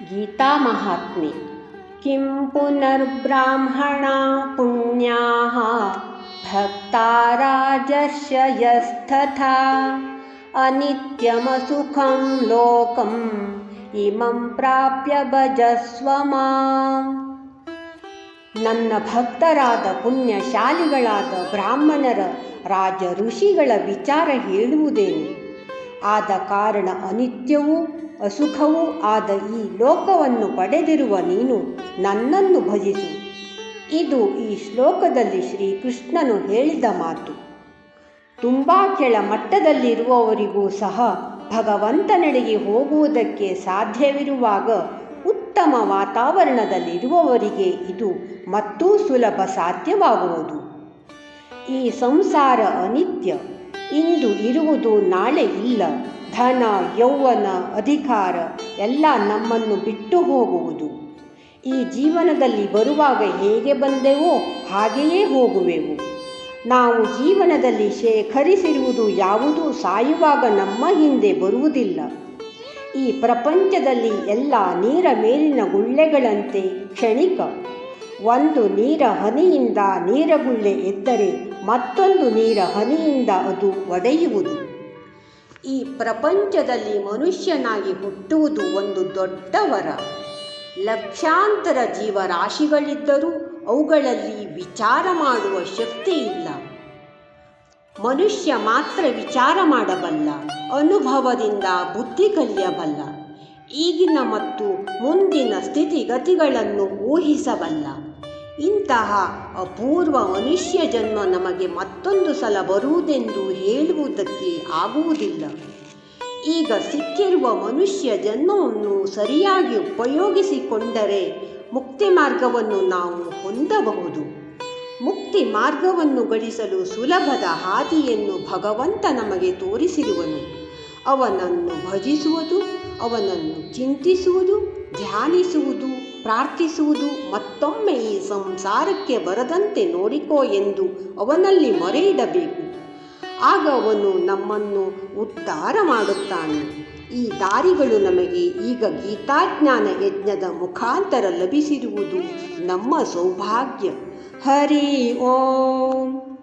गीतामहात्म्ये किं पुनर्ब्राह्मणा पुण्याः भक्ता राजर्षयस्तथा अनित्यमसुखं लोकम् इमं ಪ್ರಾಪ್ಯ ಭಜಸ್ವ ಮಾಂ ನನ್ನ ಭಕ್ತರಾದ ಪುಣ್ಯಶಾಲಿಗಳಾದ ಬ್ರಾಹ್ಮಣರ ರಾಜ ಋಷಿಗಳ ವಿಚಾರ ಹೇಳುವುದೇನು ಆದ ಕಾರಣ ಅನಿತ್ಯವೂ ಅಸುಖವೂ ಆದ ಈ ಲೋಕವನ್ನು ಪಡೆದಿರುವ ನೀನು ನನ್ನನ್ನು ಭಜಿಸು. ಇದು ಈ ಶ್ಲೋಕದಲ್ಲಿ ಶ್ರೀಕೃಷ್ಣನು ಹೇಳಿದ ಮಾತು. ತುಂಬ ಕೆಳಮಟ್ಟದಲ್ಲಿರುವವರಿಗೂ ಸಹ ಭಗವಂತನೆಡೆಗೆ ಹೋಗುವುದಕ್ಕೆ ಸಾಧ್ಯವಿರುವಾಗ ಉತ್ತಮ ವಾತಾವರಣದಲ್ಲಿರುವವರಿಗೆ ಇದು ಮತ್ತೂ ಸುಲಭ ಸಾಧ್ಯವಾಗುವುದು. ಈ ಸಂಸಾರ ಅನಿತ್ಯ. ಇಂದು ಇರುವುದು ನಾಳೆ ಇಲ್ಲ. ಧನ, ಯೌವನ, ಅಧಿಕಾರ ಎಲ್ಲ ನಮ್ಮನ್ನು ಬಿಟ್ಟು ಹೋಗುವುದು. ಈ ಜೀವನದಲ್ಲಿ ಬರುವಾಗ ಹೇಗೆ ಬಂದೆವೋ ಹಾಗೆಯೇ ಹೋಗುವೆವು. ನಾವು ಜೀವನದಲ್ಲಿ ಶೇಖರಿಸಿರುವುದು ಯಾವುದೂ ಸಾಯುವಾಗ ನಮ್ಮ ಹಿಂದೆ ಬರುವುದಿಲ್ಲ. ಈ ಪ್ರಪಂಚದಲ್ಲಿ ಎಲ್ಲ ನೀರ ಮೇಲಿನ ಗುಳ್ಳೆಗಳಂತೆ ಕ್ಷಣಿಕ. ಒಂದು ನೀರ ಹನಿಯಿಂದ ನೀರಗುಳ್ಳೆ ಎದ್ದರೆ ಮತ್ತೊಂದು ನೀರ ಹನಿಯಿಂದ ಅದು ಒಡೆಯುವುದು. ಈ ಪ್ರಪಂಚದಲ್ಲಿ ಮನುಷ್ಯನಾಗಿ ಹುಟ್ಟುವುದು ಒಂದು ದೊಡ್ಡ ವರ. ಲಕ್ಷಾಂತರ ಜೀವರಾಶಿಗಳಿದ್ದರೂ ಅವುಗಳಲ್ಲಿ ವಿಚಾರ ಮಾಡುವ ಶಕ್ತಿ ಇಲ್ಲ. ಮನುಷ್ಯ ಮಾತ್ರ ವಿಚಾರ ಮಾಡಬಲ್ಲ, ಅನುಭವದಿಂದ ಬುದ್ಧಿ ಕಲಿಯಬಲ್ಲ, ಈಗಿನ ಮತ್ತು ಮುಂದಿನ ಸ್ಥಿತಿಗತಿಗಳನ್ನು ಊಹಿಸಬಲ್ಲ. ಇಂತಹ ಅಪೂರ್ವ ಮನುಷ್ಯ ಜನ್ಮ ನಮಗೆ ಮತ್ತೊಂದು ಸಲ ಬರುವುದೆಂದು ಹೇಳುವುದಕ್ಕೆ ಆಗುವುದಿಲ್ಲ. ಈಗ ಸಿಕ್ಕಿರುವ ಮನುಷ್ಯ ಜನ್ಮವನ್ನು ಸರಿಯಾಗಿ ಉಪಯೋಗಿಸಿಕೊಂಡರೆ ಮುಕ್ತಿ ಮಾರ್ಗವನ್ನು ನಾವು ಹೊಂದಬಹುದು. ಮುಕ್ತಿ ಮಾರ್ಗವನ್ನು ಗಳಿಸಲು ಸುಲಭದ ಹಾದಿಯನ್ನು ಭಗವಂತ ನಮಗೆ ತೋರಿಸಿರುವನು. ಅವನನ್ನು ಭಜಿಸುವುದು, ಅವನನ್ನು ಚಿಂತಿಸುವುದು, ಧ್ಯಾನಿಸುವುದು, ಪ್ರಾರ್ಥಿಸುವುದು ಮತ್ತೊಮ್ಮೆ ಸಂಸಾರಕ್ಕೆ ಬರದಂತೆ ನೋಡಿಕೋ ಎಂದು ಅವನಲ್ಲಿ ಮೊರೆ ಇಡಬೇಕು ಆಗ ಅವನು ನಮ್ಮನ್ನು ಉದ್ಧಾರ ಮಾಡುತ್ತಾನೆ. ಈ ದಾರಿಗಳು ನಮಗೆ ಈಗ ಗೀತಾಜ್ಞಾನ ಯಜ್ಞದ ಮುಖಾಂತರ ಲಭಿಸಿರುವುದು ನಮ್ಮ ಸೌಭಾಗ್ಯ. ಹರಿ ಓಂ.